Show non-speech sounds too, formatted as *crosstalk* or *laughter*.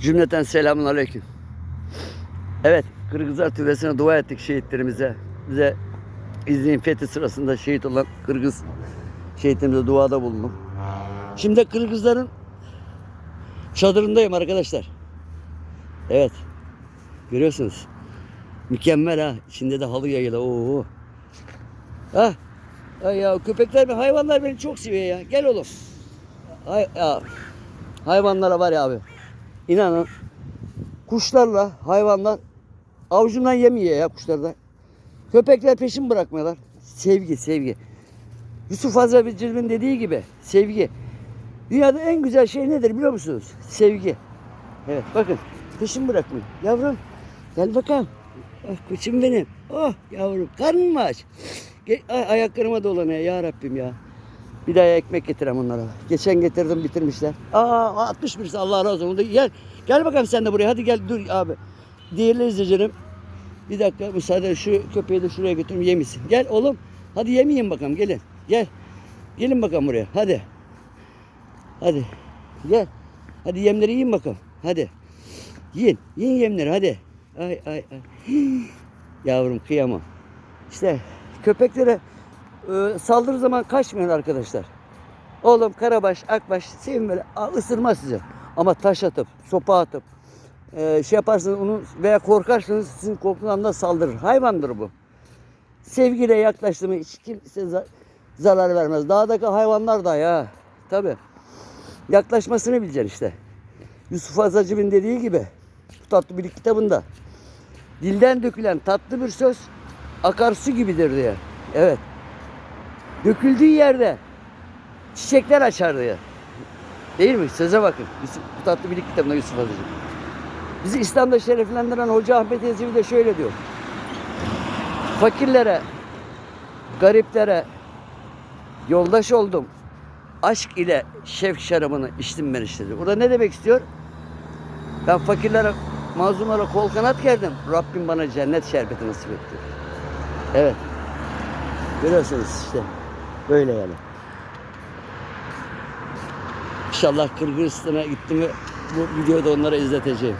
Cümleten selamun aleyküm. Evet, Kırgızlar Türbesi'ne dua ettik şehitlerimize. Bize İznik'in fethi sırasında şehit olan Kırgız şehitlerimize duada bulundum. Şimdi Kırgızların çadırındayım arkadaşlar. Evet, görüyorsunuz. Mükemmel ha. İçinde de halı yayılı. Oo. Ha. Ay ya köpekler ve hayvanlar beni çok seviyor ya. Gel oğlum. Ay ya. Hayvanlara var ya abi. İnanın kuşlarla hayvanlar avucundan yemiyor ya kuşlarda. Köpekler peşin bırakmıyorlar. Sevgi, sevgi. Yusuf Hazreti Cilvin dediği gibi sevgi. Dünyada en güzel şey nedir biliyor musunuz? Sevgi. Evet bakın peşin bırakmıyor. Yavrum gel bakalım. Ah koçum benim. Oh yavrum karnın mı aç? Ay, ayaklarıma dolanıyor ya Rabbim ya. Bir daha ekmek getirem onlara. Geçen getirdim bitirmişler. Aa 60 birisi Allah razı olsun. Gel, gel bakalım sen de buraya. Hadi gel dur abi. Değerli izleyicilerim. Bir dakika müsaade şu köpeği de şuraya götürüm yemişsin. Gel oğlum. Hadi yemeyin bakalım gelin. Gel. Gelin bakalım buraya. Hadi. Hadi. Gel. Hadi yemleri yiyin bakalım. Hadi. Yiyin. Yiyin yemleri hadi. Ay ay ay. *gasps* Yavrum kıyamam. İşte köpeklere e, saldırı zaman kaçmayın arkadaşlar. Oğlum karabaş, akbaş sevin böyle ısırmaz sizi. Ama taş atıp, sopa atıp e, şey yaparsınız onu veya korkarsanız sizin korkularından saldırır. Hayvandır bu. Sevgiyle yaklaştı mı hiç kimse za- zarar vermez. Dağdaki hayvanlar da ya. Tabi. Yaklaşmasını bileceksin işte. Yusuf Azacıb'ın dediği gibi bu tatlı bir kitabında dilden dökülen tatlı bir söz akarsu gibidir diye. Evet. Döküldüğü yerde çiçekler açar diye. Değil mi? Söze bakın. Bu tatlı bilik kitabında Yusuf Azacı. Bizi İslam'da şereflendiren Hoca Ahmet Yesevi de şöyle diyor. Fakirlere, gariplere yoldaş oldum. Aşk ile şevk şarabını içtim ben işte diyor. Burada ne demek istiyor? Ben fakirlere, mazlumlara kol kanat gerdim. Rabbim bana cennet şerbeti nasip etti. Evet. Görüyorsunuz işte. Böyle yani. İnşallah Kırgızistan'a gittim ve bu videoyu da onlara izleteceğim.